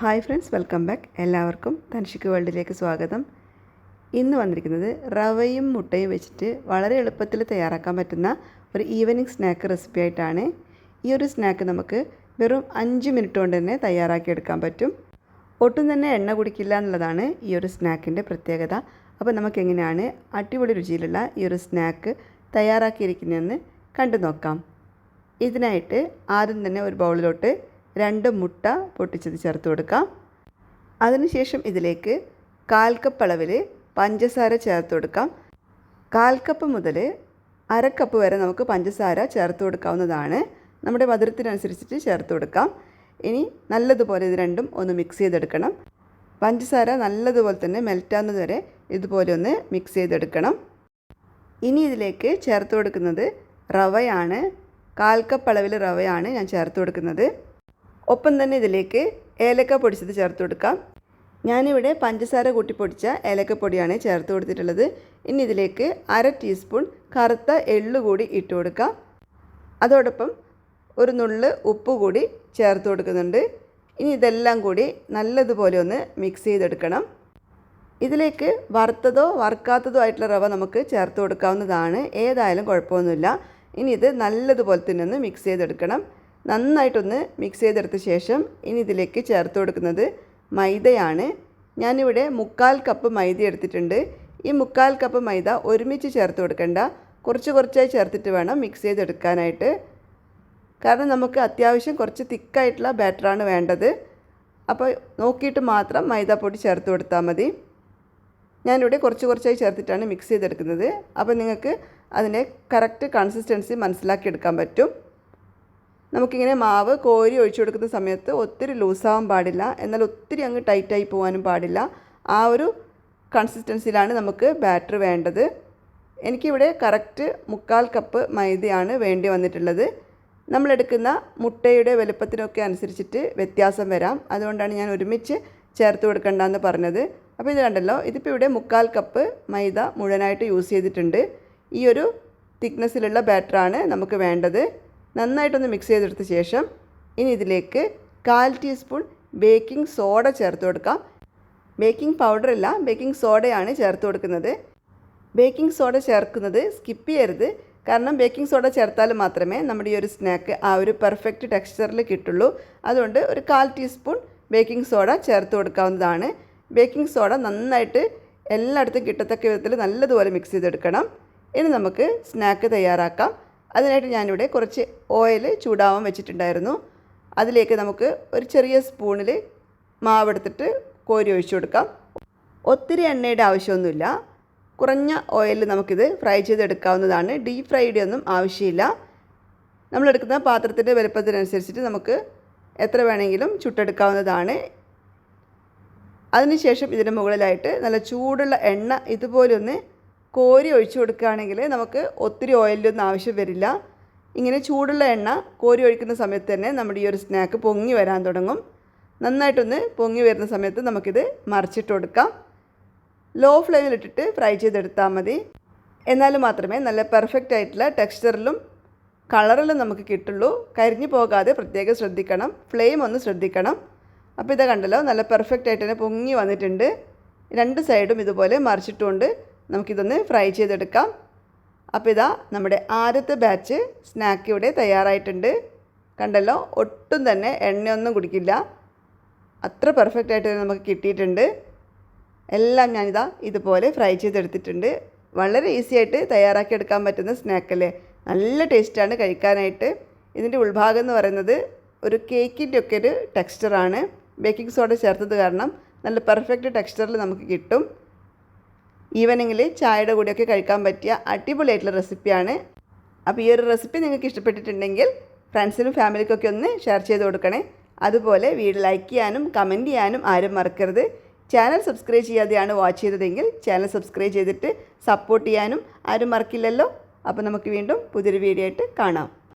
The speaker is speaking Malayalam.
Hi friends welcome back. എല്ലാവർക്കും തൻഷിക്ക് വേൾഡിലേക്ക് സ്വാഗതം. ഇന്ന് വന്നിരിക്കുന്നത് റവയും മുട്ടയും വെച്ചിട്ട് വളരെ എളുപ്പത്തിൽ തയ്യാറാക്കാൻ പറ്റുന്ന ഒരു ഈവനിങ് സ്നാക്ക് റെസിപ്പി ആയിട്ടാണ്. ഈ ഒരു സ്നാക്ക് നമുക്ക് വെറും അഞ്ച് മിനിറ്റ് കൊണ്ട് തന്നെ തയ്യാറാക്കിയെടുക്കാൻ പറ്റും. ഒട്ടും തന്നെ എണ്ണ കുടിക്കില്ല എന്നുള്ളതാണ് ഈ ഒരു സ്നാക്കിന്റെ പ്രത്യേകത. അപ്പോൾ നമുക്ക് എങ്ങനെയാണ് അടിപൊളി രുചിയിലുള്ള ഈ ഒരു സ്നാക്ക് തയ്യാറാക്കിയിരിക്കുന്നതെന്ന് കണ്ടു നോക്കാം. ഇതിനായിട്ട് ആദ്യം തന്നെ ഒരു ബൗളിലോട്ട് രണ്ട് മുട്ട പൊട്ടിച്ചത് ചേർത്ത് കൊടുക്കാം. അതിനുശേഷം ഇതിലേക്ക് കാൽ കപ്പ് അളവിൽ പഞ്ചസാര ചേർത്ത് കൊടുക്കാം. കാൽ കപ്പ് മുതൽ അര കപ്പ് വരെ നമുക്ക് പഞ്ചസാര ചേർത്ത് കൊടുക്കാവുന്നതാണ്. നമ്മുടെ മധുരത്തിനനുസരിച്ചിട്ട് ചേർത്ത് കൊടുക്കാം. ഇനി നല്ലതുപോലെ ഇത് രണ്ടും ഒന്ന് മിക്സ് ചെയ്തെടുക്കണം. പഞ്ചസാര നല്ലതുപോലെ തന്നെ മെൽറ്റാവുന്നത് വരെ ഇതുപോലെ ഒന്ന് മിക്സ് ചെയ്തെടുക്കണം. ഇനി ഇതിലേക്ക് ചേർത്ത് കൊടുക്കുന്നത് റവയാണ്. കാൽ കപ്പ് അളവിൽ റവയാണ് ഞാൻ ചേർത്ത് കൊടുക്കുന്നത്. ഒപ്പം തന്നെ ഇതിലേക്ക് ഏലക്ക പൊടിച്ചത് ചേർത്ത് കൊടുക്കാം. ഞാനിവിടെ പഞ്ചസാര കൂട്ടി പൊടിച്ച ഏലക്കപ്പൊടിയാണ് ചേർത്ത് കൊടുത്തിട്ടുള്ളത്. ഇനി ഇതിലേക്ക് അര ടീസ്പൂൺ കറുത്ത എള്ളു കൂടി ഇട്ട് കൊടുക്കാം. അതോടൊപ്പം ഒരു നുള്ള് ഉപ്പ് കൂടി ചേർത്ത് കൊടുക്കുന്നുണ്ട്. ഇനി ഇതെല്ലാം കൂടി നല്ലതുപോലെ ഒന്ന് മിക്സ് ചെയ്തെടുക്കണം. ഇതിലേക്ക് വറുത്തതോ വറുക്കാത്തതോ ആയിട്ടുള്ള റവ നമുക്ക് ചേർത്ത് കൊടുക്കാവുന്നതാണ്. ഏതായാലും കുഴപ്പമൊന്നുമില്ല. ഇനി ഇത് നല്ലതുപോലെ തന്നെ ഒന്ന് മിക്സ് ചെയ്തെടുക്കണം. നന്നായിട്ടൊന്ന് മിക്സ് ചെയ്തെടുത്ത ശേഷം ഇനി ഇതിലേക്ക് ചേർത്ത് കൊടുക്കുന്നത് മൈദയാണ്. ഞാനിവിടെ മുക്കാൽ കപ്പ് മൈദ എടുത്തിട്ടുണ്ട്. ഈ മുക്കാൽ കപ്പ് മൈദ ഒരുമിച്ച് ചേർത്ത് കൊടുക്കേണ്ട. കുറച്ച് കുറച്ചായി ചേർത്തിട്ട് വേണം മിക്സ് ചെയ്തെടുക്കാനായിട്ട്. കാരണം നമുക്ക് അത്യാവശ്യം കുറച്ച് തിക്കായിട്ടുള്ള ബാറ്ററാണ് വേണ്ടത്. അപ്പോൾ നോക്കിയിട്ട് മാത്രം മൈദാപ്പൊടി ചേർത്ത് കൊടുത്താൽ മതി. ഞാനിവിടെ കുറച്ച് കുറച്ചായി ചേർത്തിട്ടാണ് മിക്സ് ചെയ്തെടുക്കുന്നത്. അപ്പോൾ നിങ്ങൾക്ക് അതിന്റെ കറക്റ്റ് കൺസിസ്റ്റൻസി മനസ്സിലാക്കിയെടുക്കാൻ പറ്റും. നമുക്കിങ്ങനെ മാവ് കോരി ഒഴിച്ചു കൊടുക്കുന്ന സമയത്ത് ഒത്തിരി ലൂസാവാൻ പാടില്ല. എന്നാൽ ഒത്തിരി അങ്ങ് ടൈറ്റായി പോകാനും പാടില്ല. ആ ഒരു കൺസിസ്റ്റൻസിയിലാണ് നമുക്ക് ബാറ്റർ വേണ്ടത്. എനിക്കിവിടെ കറക്റ്റ് മുക്കാൽ കപ്പ് മൈദയാണ് വേണ്ടി വന്നിട്ടുള്ളത്. നമ്മളെടുക്കുന്ന മുട്ടയുടെ വലുപ്പത്തിനൊക്കെ അനുസരിച്ചിട്ട് വ്യത്യാസം വരാം. അതുകൊണ്ടാണ് ഞാൻ ഒരുമിച്ച് ചേർത്ത് കൊടുക്കണ്ടെന്ന് പറഞ്ഞത്. അപ്പോൾ ഇത് കണ്ടല്ലോ ഇതിപ്പോൾ ഇവിടെ മുക്കാൽ കപ്പ് മൈദ മുഴുവനായിട്ട് യൂസ് ചെയ്തിട്ടുണ്ട്. ഈ ഒരു തിക്നെസ്സിലുള്ള ബാറ്ററാണ് നമുക്ക് വേണ്ടത്. നന്നായിട്ടൊന്ന് മിക്സ് ചെയ്തെടുത്ത ശേഷം ഇനി ഇതിലേക്ക് കാൽ ടീസ്പൂൺ ബേക്കിംഗ് സോഡ ചേർത്ത് കൊടുക്കാം. ബേക്കിംഗ് പൗഡർ അല്ല ബേക്കിംഗ് സോഡയാണ് ചേർത്ത് കൊടുക്കുന്നത്. ബേക്കിംഗ് സോഡ ചേർക്കുന്നത് സ്കിപ്പ് ചെയ്യരുത്. കാരണം ബേക്കിംഗ് സോഡ ചേർത്താൽ മാത്രമേ നമ്മുടെ ഈ ഒരു സ്നാക്ക് ആ ഒരു പെർഫെക്റ്റ് ടെക്സ്ചറിൽ കിട്ടുള്ളൂ. അതുകൊണ്ട് ഒരു കാൽ ടീസ്പൂൺ ബേക്കിംഗ് സോഡ ചേർത്ത് കൊടുക്കാവുന്നതാണ്. ബേക്കിംഗ് സോഡ നന്നായിട്ട് എല്ലായിടത്തും കിട്ടത്തക്ക വിധത്തിൽ നല്ലതുപോലെ മിക്സ് ചെയ്തെടുക്കണം. ഇനി നമുക്ക് സ്നാക്ക് തയ്യാറാക്കാം. അതിനായിട്ട് ഞാനിവിടെ കുറച്ച് ഓയിൽ ചൂടാവാൻ വെച്ചിട്ടുണ്ടായിരുന്നു. അതിലേക്ക് നമുക്ക് ഒരു ചെറിയ സ്പൂണിൽ മാവെടുത്തിട്ട് കോരി ഒഴിച്ചു കൊടുക്കാം. ഒത്തിരി എണ്ണയുടെ ആവശ്യമൊന്നുമില്ല. കുറഞ്ഞ ഓയിലിൽ നമുക്കിത് ഫ്രൈ ചെയ്തെടുക്കാവുന്നതാണ്. ഡീപ് ഫ്രൈഡ് ഒന്നും ആവശ്യമില്ല. നമ്മളെടുക്കുന്ന പാത്രത്തിന്റെ വലുപ്പത്തിനനുസരിച്ചിട്ട് നമുക്ക് എത്ര വേണമെങ്കിലും ചുട്ടെടുക്കാവുന്നതാണ്. അതിനുശേഷം ഇതിന് മുകളിലായിട്ട് നല്ല ചൂടുള്ള എണ്ണ ഇതുപോലെ ഒന്ന് കോരി ഒഴിച്ചു കൊടുക്കുകയാണെങ്കിൽ നമുക്ക് ഒത്തിരി ഓയിലൊന്നും ആവശ്യം വരില്ല. ഇങ്ങനെ ചൂടുള്ള എണ്ണ കോരി ഒഴിക്കുന്ന സമയത്ത് തന്നെ നമ്മുടെ ഈ ഒരു സ്നാക്ക് പൊങ്ങി വരാൻ തുടങ്ങും. നന്നായിട്ടൊന്ന് പൊങ്ങി വരുന്ന സമയത്ത് നമുക്കിത് മറിച്ചിട്ട് കൊടുക്കാം. ലോ ഫ്ലെയിമിലിട്ടിട്ട് ഫ്രൈ ചെയ്തെടുത്താൽ മതി. എന്നാൽ മാത്രമേ നല്ല പെർഫെക്റ്റ് ആയിട്ടുള്ള ടെക്സ്ചറിലും കളറിലും നമുക്ക് കിട്ടുള്ളൂ. കരിഞ്ഞു പോകാതെ പ്രത്യേകം ശ്രദ്ധിക്കണം. ഫ്ലെയിം ഒന്ന് ശ്രദ്ധിക്കണം. അപ്പോൾ ഇതാ കണ്ടല്ലോ നല്ല പെർഫെക്റ്റ് ആയിട്ട് തന്നെ പൊങ്ങി വന്നിട്ടുണ്ട്. രണ്ട് സൈഡും ഇതുപോലെ മറിച്ചിട്ടുകൊണ്ട് നമുക്കിതൊന്ന് ഫ്രൈ ചെയ്തെടുക്കാം. അപ്പോൾ ഇതാ നമ്മുടെ ആദ്യത്തെ ബാച്ച് സ്നാക്ക് ഇവിടെ തയ്യാറായിട്ടുണ്ട്. കണ്ടല്ലോ ഒട്ടും തന്നെ എണ്ണയൊന്നും കുടിക്കില്ല. അത്ര പെർഫെക്റ്റ് ആയിട്ട് നമുക്ക് കിട്ടിയിട്ടുണ്ട്. എല്ലാം ഞാനിതാ ഇതുപോലെ ഫ്രൈ ചെയ്തെടുത്തിട്ടുണ്ട്. വളരെ ഈസി ആയിട്ട് തയ്യാറാക്കിയെടുക്കാൻ പറ്റുന്ന സ്നാക്കല്ലേ നല്ല ടേസ്റ്റാണ് കഴിക്കാനായിട്ട്. ഇതിന്റെ ഉൾഭാഗം എന്ന് പറയുന്നത് ഒരു കേക്കിന്റെ ഒക്കെ ഒരു ടെക്സ്ചറാണ് ബേക്കിംഗ് സോഡ ചേർത്തത് കാരണം നല്ല പെർഫെക്റ്റ് ടെക്സ്ചറിൽ നമുക്ക് കിട്ടും. ഈവനിങ്ങിൽ ചായയുടെ കൂടെയൊക്കെ കഴിക്കാൻ പറ്റിയ അടിപൊളിയായിട്ടുള്ള റെസിപ്പിയാണ് അപ്പോൾ ഈ ഒരു റെസിപ്പി നിങ്ങൾക്ക് ഇഷ്ടപ്പെട്ടിട്ടുണ്ടെങ്കിൽ ഫ്രണ്ട്സിനും ഫാമിലിക്കൊക്കെ ഒന്ന് ഷെയർ ചെയ്ത് കൊടുക്കണേ. അതുപോലെ വീഡിയോ ലൈക്ക് ചെയ്യാനും കമന്റ് ചെയ്യാനും ആരും മറക്കരുത്. ചാനൽ സബ്സ്ക്രൈബ് ചെയ്യാതെയാണ് വാച്ച് ചെയ്തതെങ്കിൽ ചാനൽ സബ്സ്ക്രൈബ് ചെയ്തിട്ട് സപ്പോർട്ട് ചെയ്യാനും ആരും മറക്കില്ലല്ലോ. അപ്പോൾ നമുക്ക് വീണ്ടും പുതിയൊരു വീഡിയോ ആയിട്ട് കാണാം.